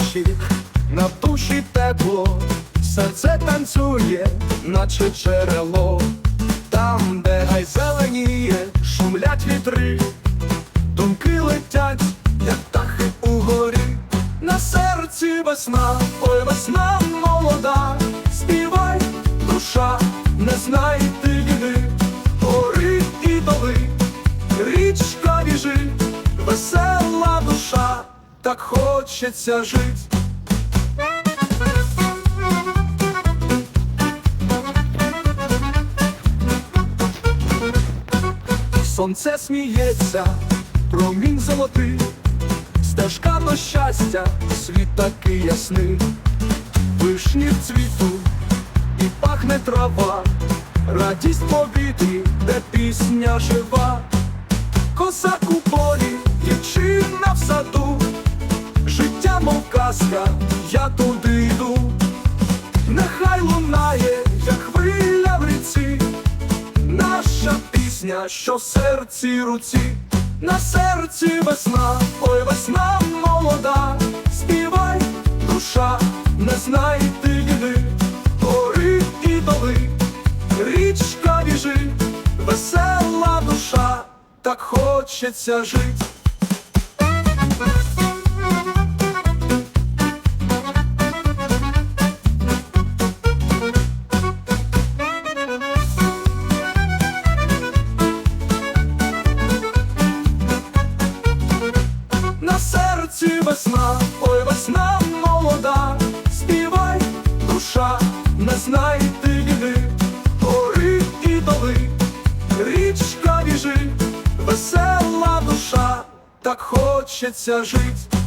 ночі, на душі тепло, серце танцює, наче джерело, там, де гай зеленіє, шумлять вітри, думки летять, як птахи угорі, на серці весна, ой, весна молода, співай, душа, не знай ти біди, гори і доли, річка біжить, весела так хочеться жить. Сонце сміється, промінь золотий, стежка до щастя, світ такий ясний, вишні в цвіту і пахне трава, радість повітрі, де пісня жива, казка, я туди йду, нехай лунає, як хвиля в ріці. Наша пісня, що в серці руці, на серці весна, ой, весна молода, співай, душа, не знай ти біди, гори і доли, річка біжить, весела душа, так хочеться жить. Так хочеться жить.